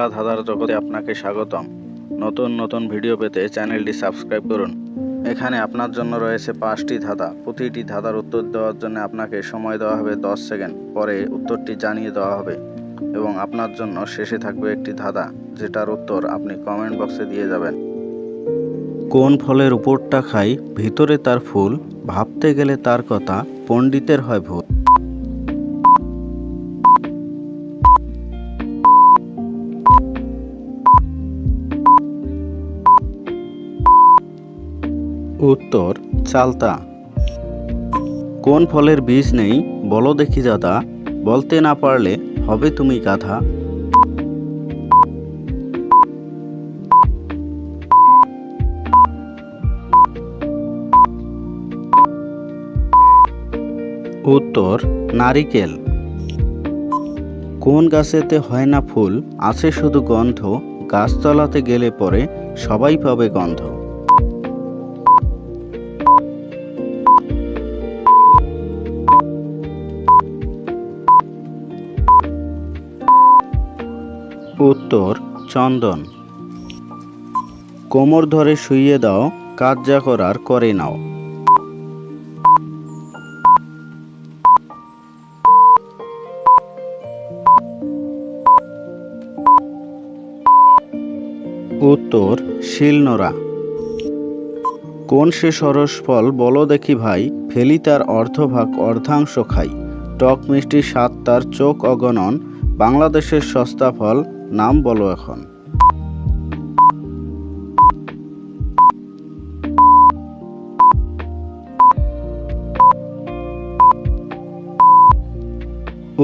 বাংলা ধাঁধার জগতে আপনাকে স্বাগতম। নতুন নতুন ভিডিও পেতে চ্যানেলটি সাবস্ক্রাইব করুন। এখানে আপনার জন্য রয়েছে পাঁচটি ধাঁধা। প্রতিটি ধাঁধার উত্তর দেওয়ার জন্য আপনাকে সময় দেওয়া হবে দশ সেকেন্ড। পরে উত্তরটি জানিয়ে দেওয়া হবে এবং আপনার জন্য শেষে থাকবে একটি ধাঁধা, যেটার উত্তর আপনি কমেন্ট বক্সে দিয়ে যাবেন। কোন ফলের উপরটা খাই, ভিতরে তার ফুল, ভাবতে গেলে তার কথা, পণ্ডিতের হয় ভুল উত্তর, চালতা। কোন ফলের বীজ নেই, বলো দেখি দাদা, বলতে না পারলে হবে তুমি গাধা। উত্তর, নারিকেল। কোন গাছেতে হয় না ফুল, আছে শুধু গন্ধ, গাছতলাতে গেলে পরে সবাই পাবে গন্ধ। উত্তর, চন্দন। কোমর ধরে শুইয়ে দাও, কাজ যা করার করে নাও। উত্তর, শিলনোড়া। কোন সে সরস ফল বলো দেখি ভাই, ফেলি তার অর্ধভাগ অর্ধাংশ খাই। টক মিষ্টি স্বাদ তার চোখ অগণন বাংলাদেশের সস্তা ফল নাম বলো এখন।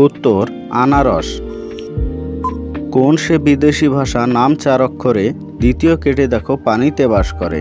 উত্তর, আনারস। কোন সে বিদেশি ভাষা নাম চার অক্ষরে দ্বিতীয় কেটে দেখো পানিতে বাস করে।